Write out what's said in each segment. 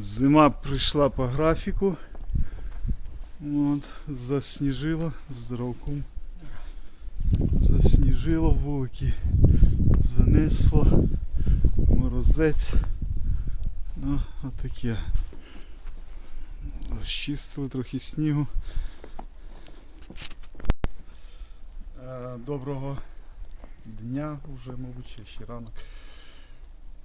Зима прийшла по графіку. От, засніжило здоровком. Засніжило вулики. Занесло. Морозець. Ну, отаке. Розчистили трохи снігу. Е, Доброго дня, вже, мабуть, ще ранок.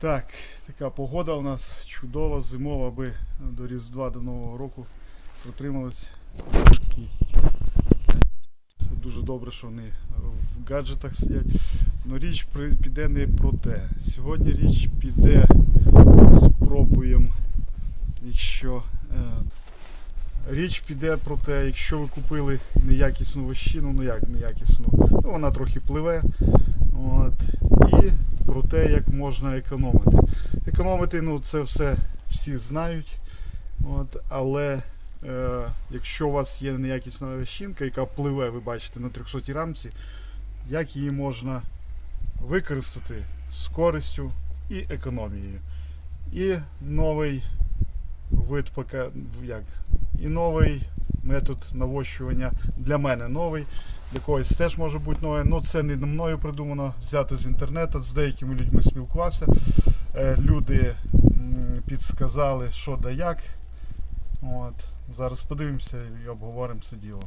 Так, така погода у нас чудова, зимова, аби до Різдва до Нового року протрималась. Дуже добре, що вони в гаджетах сидять. Но річ піде не про те. Сьогодні річ піде, спробуємо, якщо. Е, річ піде про те, якщо ви купили неякісну вощину, ну як неякісну, ну вона трохи пливе. От, і про те, як можна економити. Економити, ну це все всі знають. От, але е, якщо у вас є неякісна вощинка, яка пливе, ви бачите, на 300 рамці, як її можна використати з користю і економією. І новий вид пока, як, і новий метод навощування для мене новий. Для когось теж може бути нове. Ну це не мною придумано, взято з інтернету, з деякими людьми спілкувався. Е, Люди підсказали, що да як. От. Зараз подивимося і обговоримо це діло.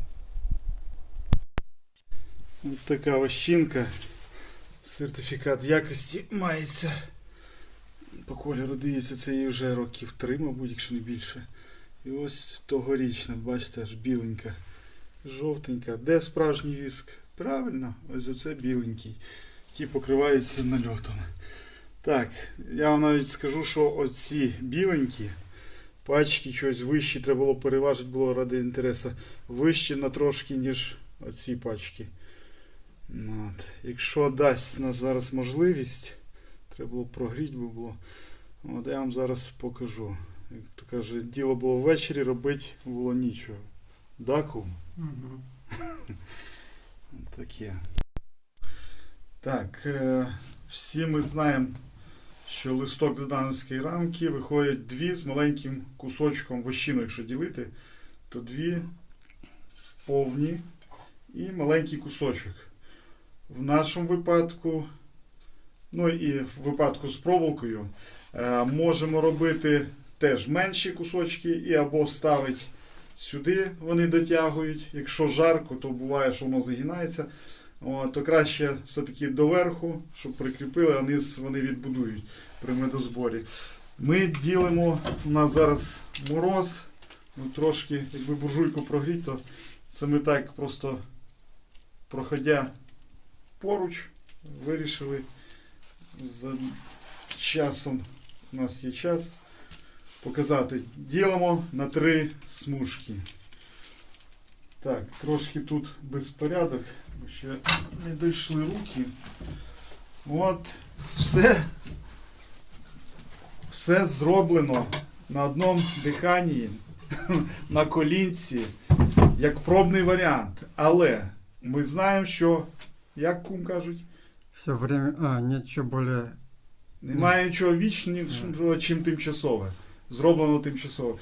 Ось така вощинка. Сертифікат якості мається. По кольору дивіться, це їй вже років три, мабуть, якщо не більше. І ось тогорічна, бачите, аж біленька. Жовтенька. Де справжній віск? Правильно, ось за це біленький, який покривається нальотом. Так, я вам навіть скажу, що оці біленькі пачки щось вищі, треба було переважити було ради інтересу. Вищі на трошки, ніж оці пачки. Ну, От. Якщо дасть нас зараз можливість, треба було прогріти би було. От я вам зараз покажу. Як то каже, діло було ввечері, робити було нічого. Да, кум? Таке. Так, е, всі ми знаємо, що листок до данської рамки виходять дві з маленьким кусочком вощину, якщо ділити, то дві повні і маленький кусочок. В нашому випадку, ну і в випадку з проволокою, е, можемо робити теж менші кусочки і або ставити сюди вони дотягують. Якщо жарко, то буває, що воно загинається. О, то краще все-таки доверху, щоб прикріпили, а низ вони відбудують при медозборі. Ми ділимо, у нас зараз мороз, ну, трошки, якби буржуйку прогріти, то це ми так просто проходя поруч, вирішили за часом, у нас є час, показати. Ділимо на три смужки. Так, трошки тут безпорядок, бо ще не дійшли руки. От, все, все зроблено на одному диханні, на колінці, як пробний варіант. Але ми знаємо, що, як кум кажуть, Все время... А, ничего более... немає нічого вічного, чим тимчасове. Зроблено тимчасово.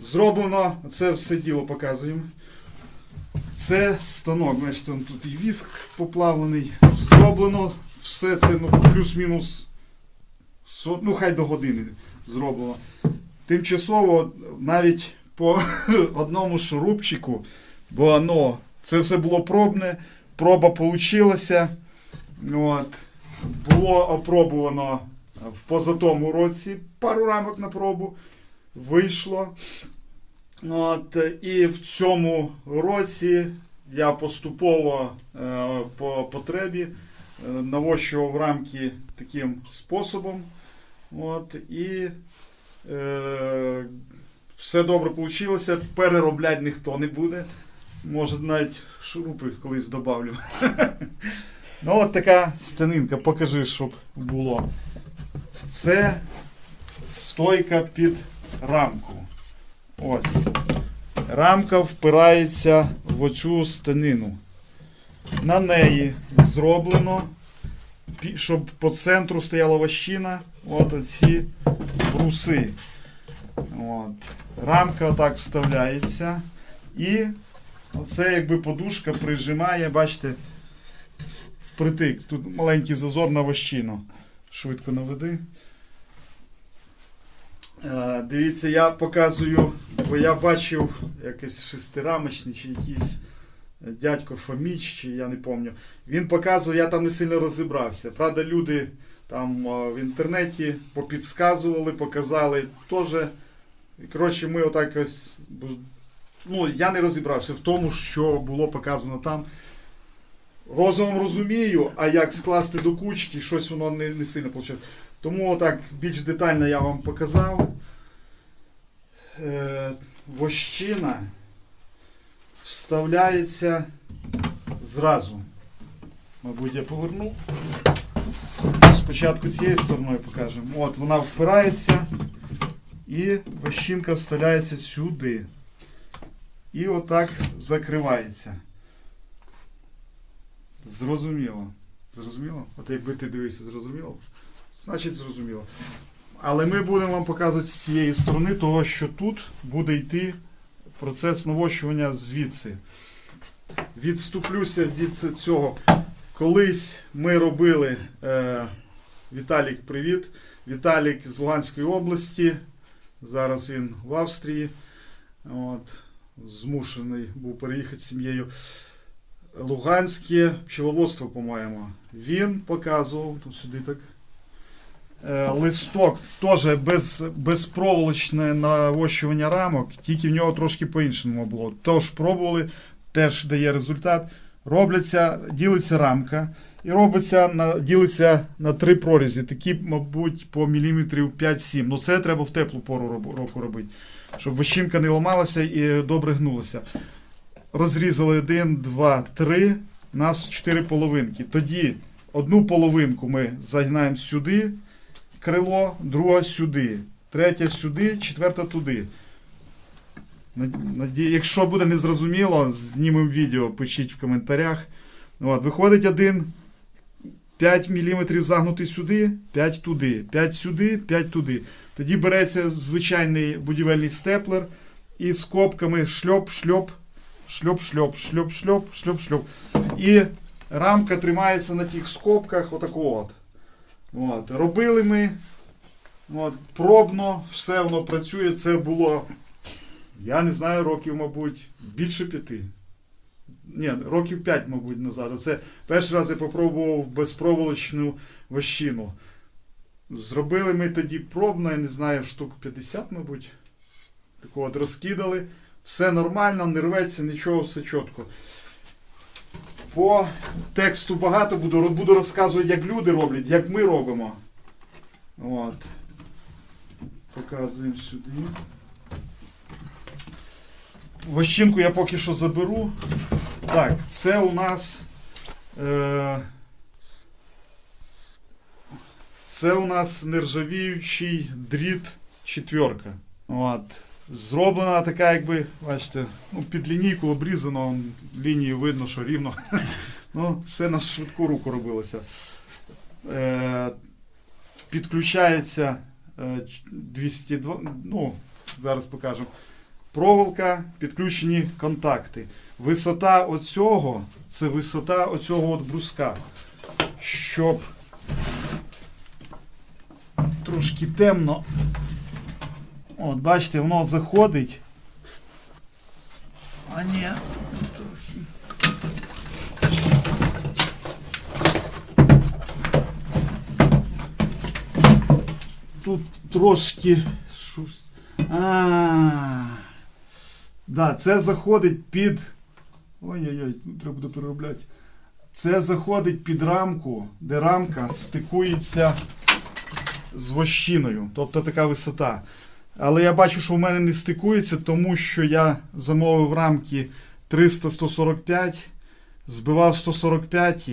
Зроблено, це все діло показуємо. Це станок, бачите, тут і віск поплавлений. Зроблено все це ну, плюс-мінус, ну хай до години зроблено. Тимчасово навіть по одному шурупчику, бо воно, це все було пробне, проба. От. Було опробувано в позатому році пару рамок на пробу. Вийшло. От, і в цьому році я поступово е, по потребі е, навощував рамки таким способом. От, і е, все добре вийшло. Переробляти ніхто не буде. Може навіть шурупи колись добавлю. Ну, от така станинка, покажи, щоб було. Це стойка під рамку. Ось. Рамка впирається в оцю станину. На неї зроблено, щоб по центру стояла вощина, от оці бруси. От. Рамка отак вставляється. І оце якби подушка прижимає, бачите, впритик. Тут маленький зазор на вощину. Швидко наведи. Е, Дивіться, я показую, бо я бачив якийсь шестирамочний чи якийсь е, дядько Фоміч, чи я не пам'ятаю. Він показує, я там не сильно розібрався. Правда, люди там е, в інтернеті попідсказували, показали теж. Коротше, ми отак ось. Ну, я не розібрався в тому, що було показано там. Розумом розумію, а як скласти до кучки, щось воно не, не сильно виходить. Тому отак більш детально я вам показав. Е, вощина вставляється зразу. Мабуть, я поверну. Спочатку цією стороною покажемо. От вона впирається і вощинка вставляється сюди. І отак закривається. Зрозуміло. Зрозуміло? От якби ти дивився, зрозуміло? Значить зрозуміло. Але ми будемо вам показувати з цієї сторони, того, що тут буде йти процес навощування звідси. Відступлюся від цього. Колись ми робили. Е, Віталік, привіт. Віталік з Луганської області. Зараз він в Австрії. От, змушений був переїхати з сім'єю. Луганське пчеловодство, по-моєму. Він показував, тут сюди так. Е, листок теж без, безпроволочне навощування рамок, тільки в нього трошки по-іншому було. Тож пробували, теж дає результат. Робляться, ділиться рамка і робиться на, ділиться на три прорізі. Такі, мабуть, по міліметрів 5-7. Ну це треба в теплу пору року робити, щоб вощинка не ламалася і добре гнулася. Розрізали один, два, три. У нас чотири половинки. Тоді одну половинку ми загинаємо сюди, крило, друга сюди, третя сюди, четверта туди. Якщо буде незрозуміло, знімемо відео, пишіть в коментарях. От, виходить один 5 мм загнутий сюди, 5 туди, 5 сюди, 5 туди. Тоді береться звичайний будівельний степлер і з копками шльоп, шльоп, шльоп, шльоп, шльоп, шльоп, шльоп. І рамка тримається на тих скобках отако от. От. Робили ми. От, пробно, все воно працює. Це було, я не знаю, років, мабуть, більше п'яти. Ні, років 5, мабуть, назад. Це перший раз я попробував безпроволочну вощину. Зробили ми тоді пробно, я не знаю, штук 50, мабуть. Такого от розкидали. Все нормально, не рветься, нічого, все чітко. По тексту багато буду, буду розказувати, як люди роблять, як ми робимо. От. Показуємо сюди. Вощинку я поки що заберу. Так, це у нас. Е, це у нас нержавіючий дріт четверка. От. Зроблена така, якби, бачите, ну, під лінійку обрізано, лінії видно, що рівно. ну, все на швидку руку робилося. Е, підключається е, 202, ну, зараз покажемо. Проволока, підключені контакти. Висота оцього це висота оцього от бруска. Щоб трошки темно. От, бачите, воно заходить. А ні. Тут трошки щось. А. Да, це заходить під. Ой-ой-ой, треба буде переробляти. Це заходить під рамку, де рамка стикується з вощиною. Тобто така висота. Але я бачу, що в мене не стикується, тому що я замовив рамки 300-145, збивав 145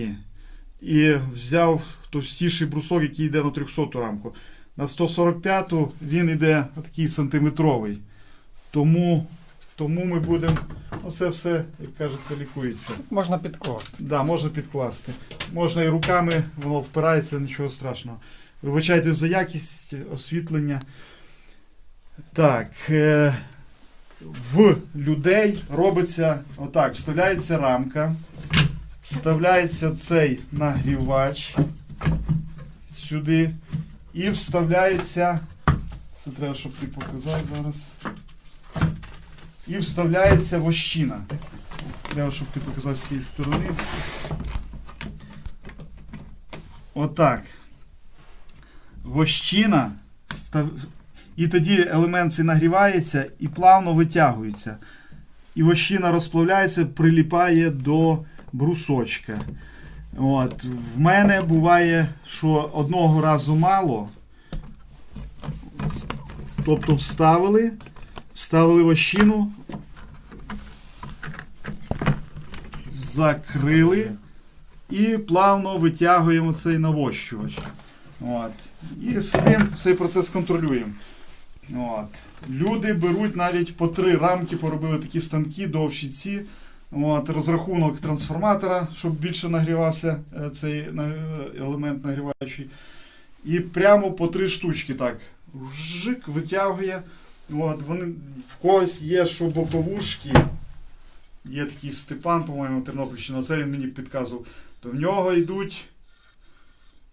і взяв товстіший брусок, який йде на 300 рамку. На 145 він йде такий сантиметровий. Тому, тому ми будемо. Оце все, як кажеться, лікується. Можна підкласти. Да, можна підкласти. Можна і руками, воно впирається, нічого страшного. Вибачайте за якість освітлення. Так. Е, в людей робиться отак: вставляється рамка, вставляється цей нагрівач сюди і вставляється. Це треба, щоб ти показав зараз. І вставляється вощина. Треба, щоб ти показав з цієї сторони. Отак. Вощина. І тоді елемент цей нагрівається і плавно витягується. І вощина розплавляється, приліпає до брусочка. От. В мене буває, що одного разу мало. Тобто вставили, вставили вощину, закрили і плавно витягуємо цей навощувач. От. І сидимо, цей процес контролюємо. От. Люди беруть навіть по три рамки, поробили такі станки, довші ці. От, розрахунок трансформатора, щоб більше нагрівався е, цей е, елемент нагріваючий. І прямо по три штучки так. Жик, витягує. От, вони, в когось є, що боковушки. Є такий Степан, по-моєму, Тернопільщина, це він мені підказував. То в нього йдуть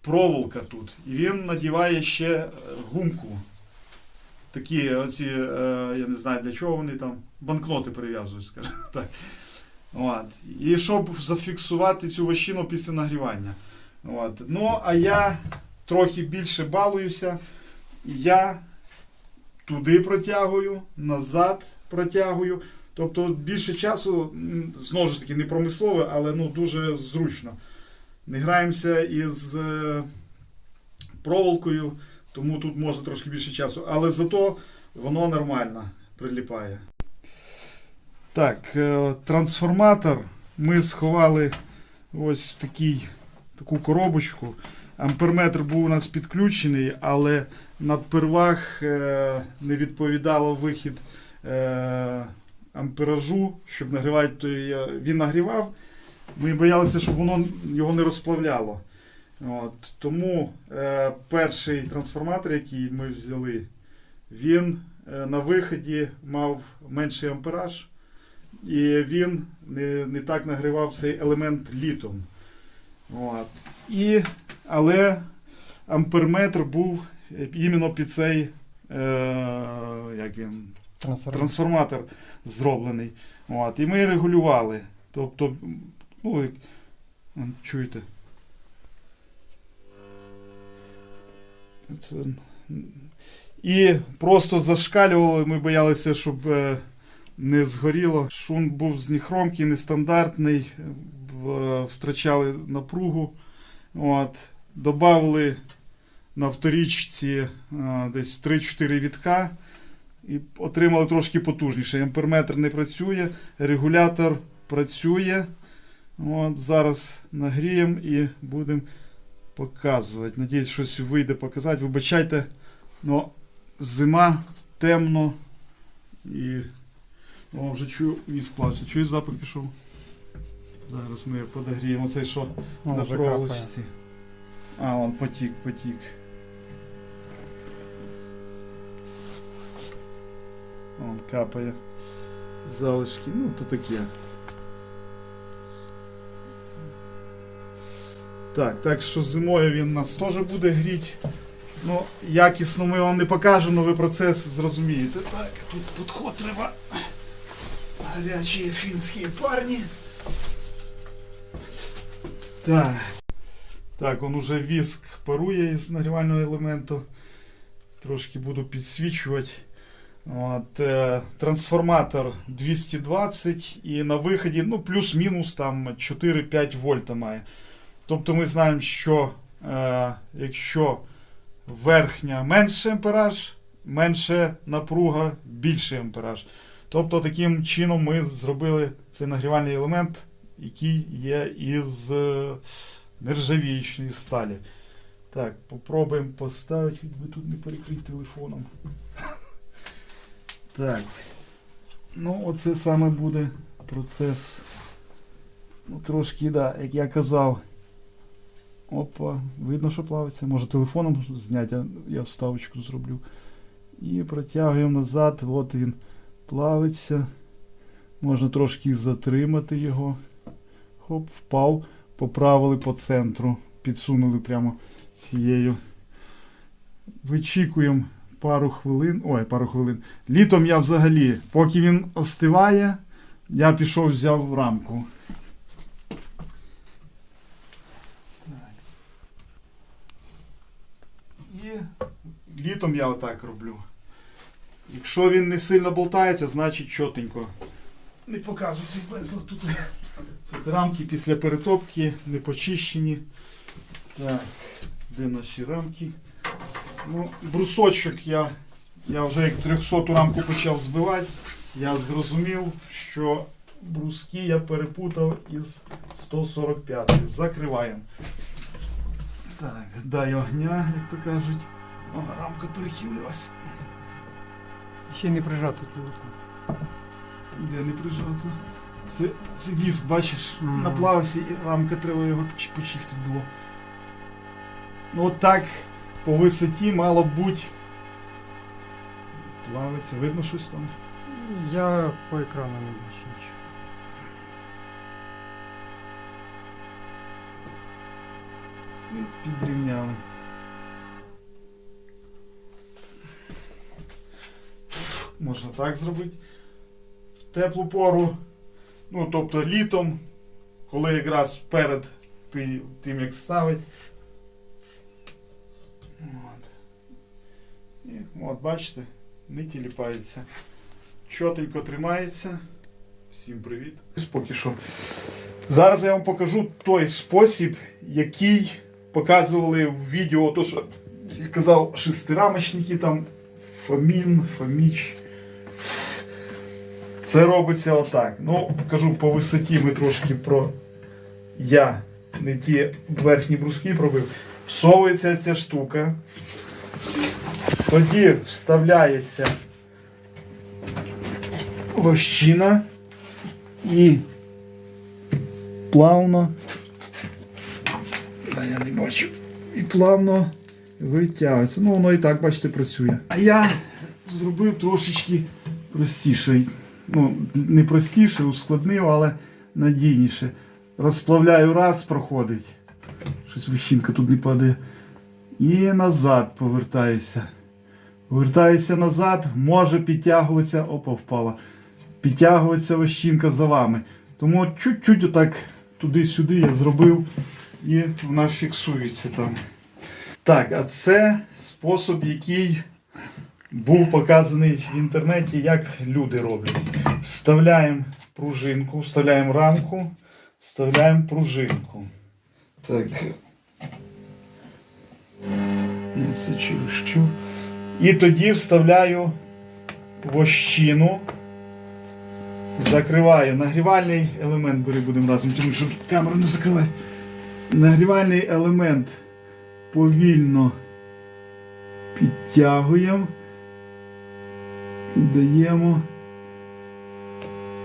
проволока тут. І він надіває ще е, гумку. Такі оці, е, я не знаю для чого вони там, банкноти прив'язують, скажімо так. От. І щоб зафіксувати цю вощину після нагрівання. От. Ну, а я трохи більше балуюся. Я туди протягую, назад протягую. Тобто більше часу, знову ж таки, не промислове, але ну, дуже зручно. Не граємося із е, проволокою, тому тут можна трошки більше часу. Але зато воно нормально приліпає. Так, е, трансформатор ми сховали ось в такий, таку коробочку. Амперметр був у нас підключений, але на первах е, не відповідало вихід е, амперажу, щоб нагрівати. Він нагрівав. Ми боялися, щоб воно його не розплавляло. От, тому е, перший трансформатор, який ми взяли, він е, на виході мав менший ампераж. І він не, не так нагрівав цей елемент літом. От. І, але амперметр був е, іменно під цей е, як він, Трансформатор. трансформатор зроблений. От. І ми регулювали. Тобто, ну, чуєте. І просто зашкалювали, ми боялися, щоб е, не згоріло. Шун був з ніхромки, нестандартний, втрачали напругу. От. Добавили на вторічці е, десь 3-4 вітка і отримали трошки потужніше. Амперметр не працює, регулятор працює. От, зараз нагріємо і будемо показувати. Надіюсь, щось вийде показати. Вибачайте, но зима, темно і. О, вже чую, він склався. Чую, запах пішов. Зараз ми подогріємо цей що Ну, на проволочці. А, он потік, потік. Он капає. Залишки, ну то таке. Так, так що зимою він нас теж буде гріти. Ну, якісно ми вам не покажемо, але ви процес зрозумієте. Так, тут підход треба. Гарячі фінські парні. Так. Так, он уже віск парує із нагрівального елементу. Трошки буду підсвічувати. От, е, трансформатор 220 і на виході ну, плюс-мінус там 4-5 вольта має. Тобто ми знаємо, що е, якщо верхня менше ампераж, менше напруга, більший ампераж. Тобто таким чином ми зробили цей нагрівальний елемент, який є із е, нержавіючної сталі. Так, попробуємо поставити, хоч би тут не перекрити телефоном. Так. Ну, оце саме буде процес. Ну, трошки, да, як я казав. Опа, видно, що плавиться. Може телефоном зняти, я вставочку зроблю. І протягуємо назад. От він плавиться. Можна трошки затримати його. Хоп, впав. Поправили по центру. Підсунули прямо цією. Вичікуємо пару хвилин. Ой, пару хвилин. Літом я взагалі, поки він остиває, я пішов, взяв рамку. Так. І літом я отак роблю. Якщо він не сильно болтається, значить чотенько. Не показую цей безлад тут. Тут рамки після перетопки не почищені. Так, де наші рамки? Ну, брусочок я, я вже як 300 рамку почав збивати. Я зрозумів, що бруски я перепутав із 145. Закриваємо. Так, дай огня, як то кажуть. О, рамка перехилилась. Ще не прижато тут. Де не прижато. Це, це віск, бачиш, Мгм. наплавився і рамка треба його поч- почистити було. Ну от так по висоті мало бути. Плавиться, видно щось там. Я по екрану не бачу нічого. І підрівняли. Можна так зробити. В теплу пору, ну тобто літом, коли якраз перед тим, як ставить. От. І от, бачите, не тіліпається. Чотенько тримається. Всім привіт. Поки що. Зараз я вам покажу той спосіб, який показували в відео, то що я казав, шестирамочники там Фомін, Фоміч. Це робиться отак. Ну, кажу, по висоті ми трошки про. Я не ті верхні бруски пробив. Всовується ця штука. Тоді вставляється вощина і плавно. Та я не бачу. І плавно витягується. Ну, воно і так, бачите, працює. А я зробив трошечки простіше. Ну, не простіше, ускладнив, але надійніше. Розплавляю раз, проходить. Щось вищинка тут не падає. І назад повертаюся. Повертаюся назад, може підтягуватися. Опа, впала. Підтягується вощинка за вами. Тому чуть-чуть отак туди-сюди я зробив і вона фіксується там. Так, а це спосіб, який був показаний в інтернеті, як люди роблять. Вставляємо пружинку, вставляємо рамку, вставляємо пружинку. Так. Це через? І тоді вставляю вощину. Закриваю. Нагрівальний елемент бери будемо разом, тому щоб камеру не закривати. Нагрівальний елемент повільно підтягуємо і даємо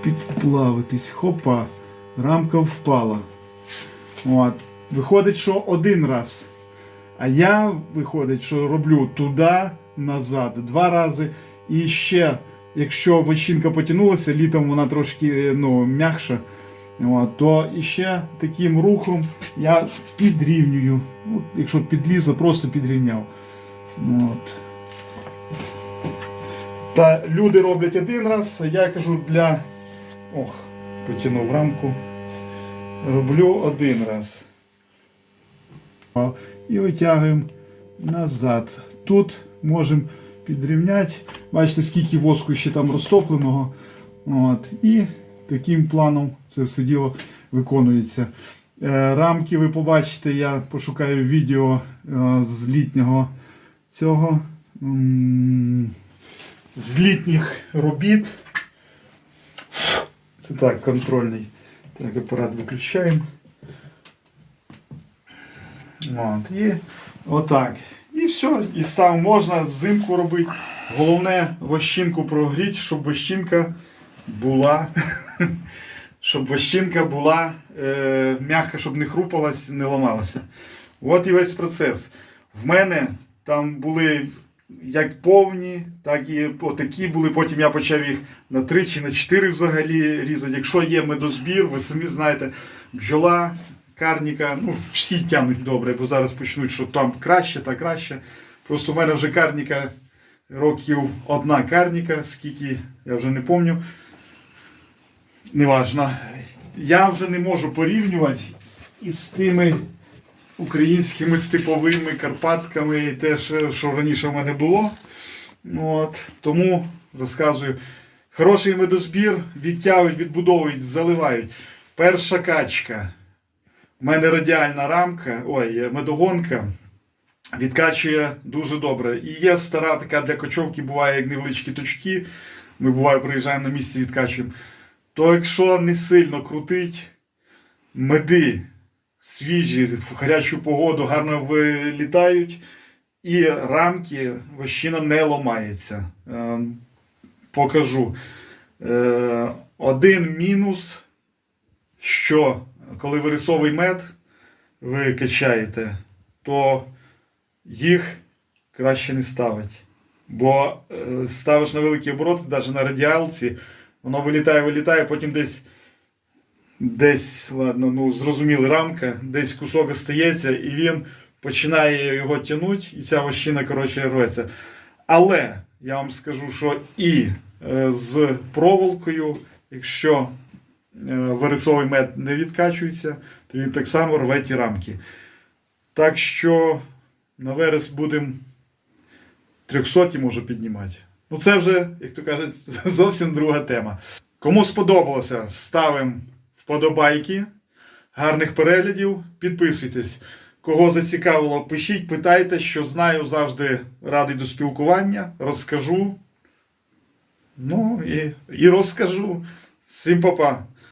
підплавитись. Хопа, рамка впала. От. Виходить, що один раз. А я виходить, що роблю туди, назад, два рази. І ще, якщо вощинка потягнулася, літом вона трошки ну, м'якша, то іще таким рухом я підрівнюю. От, якщо підлізла, просто підрівняв. От. Та люди роблять один раз, а я кажу для. Ох, потягнув рамку. Роблю один раз. І витягуємо назад. Тут можемо підрівняти. Бачите, скільки воску ще там розтопленого. От. І таким планом це все діло виконується. Е, Рамки ви побачите, я пошукаю відео е, з літнього цього. З літніх робіт. Це так, контрольний. Так, апарат виключаємо. От, і отак. І все. І став можна взимку робити. Головне вощинку прогріти, щоб вощинка була. Щоб вощинка була е, м'яка, щоб не хрупалась, не ламалася. От і весь процес. В мене там були як повні, так і отакі були. Потім я почав їх на три чи на чотири взагалі різати. Якщо є медозбір, ви самі знаєте, бджола, карніка, ну, всі тягнуть добре, бо зараз почнуть, що там краще та краще. Просто в мене вже карніка років одна карніка, скільки, я вже не пам'ятаю. Неважно. Я вже не можу порівнювати із тими українськими степовими Карпатками, і те, що раніше в мене було. От, тому розказую. Хороший медозбір, відтягують, відбудовують, заливають. Перша качка. У мене радіальна рамка, ой, медогонка. Відкачує дуже добре. І є стара така для кочовки, буває як невеличкі точки. Ми буває приїжджаємо на місці, відкачуємо. То якщо не сильно крутить, меди свіжі, в гарячу погоду гарно вилітають, і рамки вощина не ламається. Е, Покажу. Е, Один мінус, що коли вирисовий мед ви качаєте, то їх краще не ставити. Бо е, ставиш на великі обороти, навіть на радіалці, воно вилітає, вилітає, потім десь десь, ладно, ну зрозуміли, рамка, десь кусок остається, і він починає його тягнути, і ця вощина, коротше, рветься. Але я вам скажу, що і е, з проволокою, якщо е, вирисовий мед не відкачується, то він так само рве ті рамки. Так що на верес будемо 300 може піднімати. Ну, це вже, як то кажуть, зовсім друга тема. Кому сподобалося, ставимо вподобайки, гарних переглядів, підписуйтесь. Кого зацікавило, пишіть, питайте, що знаю, завжди радий до спілкування, розкажу. Ну і, і розкажу. Всім па-па.